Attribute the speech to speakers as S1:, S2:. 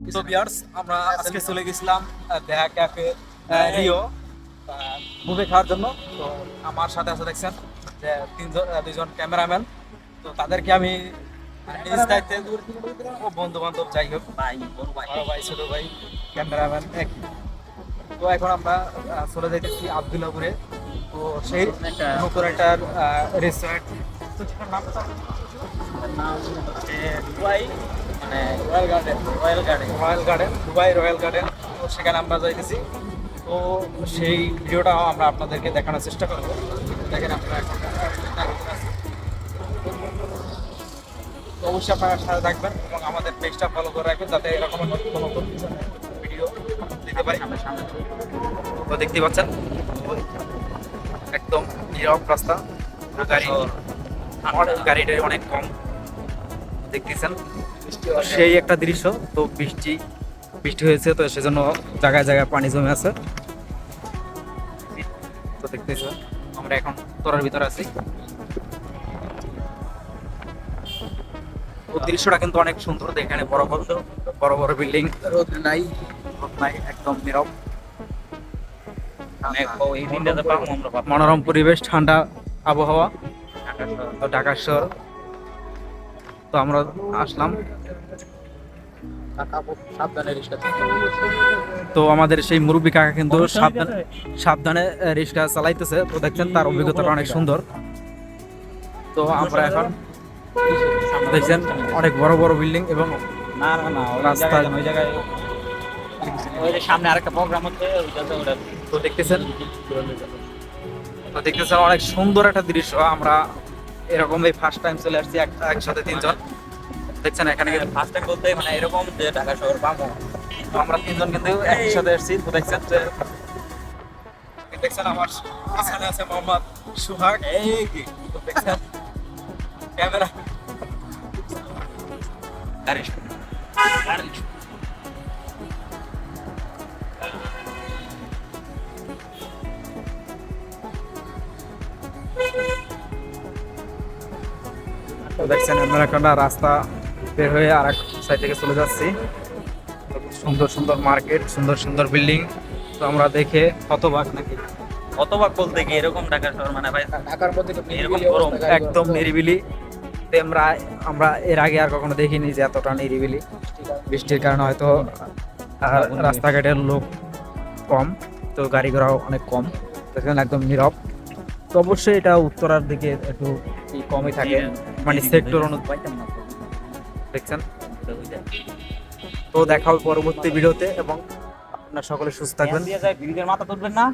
S1: তো বিয়ার্স আমরা আজকে চলে গেছিলাম দেখা ক্যাফে রিও মুভি খাওয়ার জন্য। তো আমার সাথে আছে দেখছেন যে তিনজন আহ, দুইজন ক্যামেরাম্যান তো তাদেরকে আমি নিজ দায়িত্বে ও বন্ধু বান্ধব যাই হোক
S2: ভাই বড় ভাই।
S1: বড় ভাই ছোট ভাই ক্যামেরাম্যান একই। তো এখন আমরা চলে যাইতেছি আবদুল্লাপুরে। তো সেই নতুন একটা রেস্টুরেন্ট তো সেটার
S2: নাম মানে
S1: royal garden
S2: royal garden
S1: royal garden Dubai royal garden তো সেখানে আমরা যাইতেছি। তো সেই ভিডিওটাও আমরা আপনাদেরকে দেখানোর চেষ্টা করব। দেখেন আপনারা এখন তো অবশ্যই আপনারা সাথে থাকবেন এবং আমাদের পেজটা ফলো করে রাখবেন যাতে এরকম নতুন নতুন ভিডিও দিতে পারি
S2: সামনে সামনে।
S1: তো দেখতেই পাচ্ছেন একদম নীরব রাস্তা। গাড়ি গাড়িটা অনেক কম। দেখতেছেন। সেই একটা দৃশ্য তো বৃষ্টি বৃষ্টি হয়েছে তো সেজন্য জায়গায় জায়গায় পানি জমে আছে। তো দেখতেছেন আমরা এখন তোরার ভিতরে আছি। দৃশ্যটা কিন্তু অনেক সুন্দর এখানে বড় বড় বড় বড় বিল্ডিং।
S2: রোদ নাই।
S1: রোদ নাই একদম নীরব। মনোরম পরিবেশ ঠান্ডা আবহাওয়া।
S2: ঢাকা শহর।
S1: তো আমরা আসলাম। তো আমাদের সেই মুরব্বী কাকা কিন্তু সাবধানে সাবধানে রিক্সা চালাইতেছে। তো দেখছেন তার অভিজ্ঞতাটা অনেক সুন্দর। তো আমরা এখন দেখছেন অনেক বড় বড় বিল্ডিং এবং
S2: না না না
S1: রাস্তা-
S2: ওই জায়গায় সামনে আরেকটা প্রোগ্রাম হচ্ছে
S1: তো দেখতেছেন তো দেখতেছেন অনেক সুন্দর একটা দৃশ্য। আমরা এরকম এই ফার্স্ট টাইম চলে আসছি এক- একসাথে তিনজন। দেখছেন, এখানে
S2: ফার্স্ট টাইম বলতে মানে এরকম যে ঢাকা শহর পাবো
S1: আমরা তিনজন কিন্তু একই সাথে এসেছি তো দেখছেন যে দেখছেন আমার পিছনে আছে মোহাম্মদ সুহাগ। এই কি? দেখছেন, ক্যামেরা
S2: গাড়ি গাড়ি
S1: তো দেখছেন আমরা এখন রাস্তা বের হয়ে আর এক সাইড থেকে চলে যাচ্ছি। সুন্দর সুন্দর মার্কেট সুন্দর সুন্দর বিল্ডিং। তো আমরা দেখে হতবাক নাকি?
S2: কতবার বলতে কি? এরকম ঢাকা শহর মানে ভাই
S3: ঢাকার মধ্যে
S2: এরকম গরম।
S1: একদম নিরিবিলি। তো আমরা আমরা এর আগে আর কখনো দেখিনি যে এতটা নিরিবিলি। বৃষ্টির কারণে হয়তো আর রাস্তাঘাটের লোক কম তো গাড়ি ঘোড়াও অনেক কম। দেখেন একদম নীরব। তো অবশ্যই এটা উত্তরার দিকে একটু কমই থাকে। মানে সেক্টর অনুযায়ী
S2: পাইতাম না
S1: দেখছেন? তো দেখা হবে পরবর্তী ভিডিওতে এবং আপনার সকলে সুস্থ থাকবেন।
S2: মাথা তুলবেন না।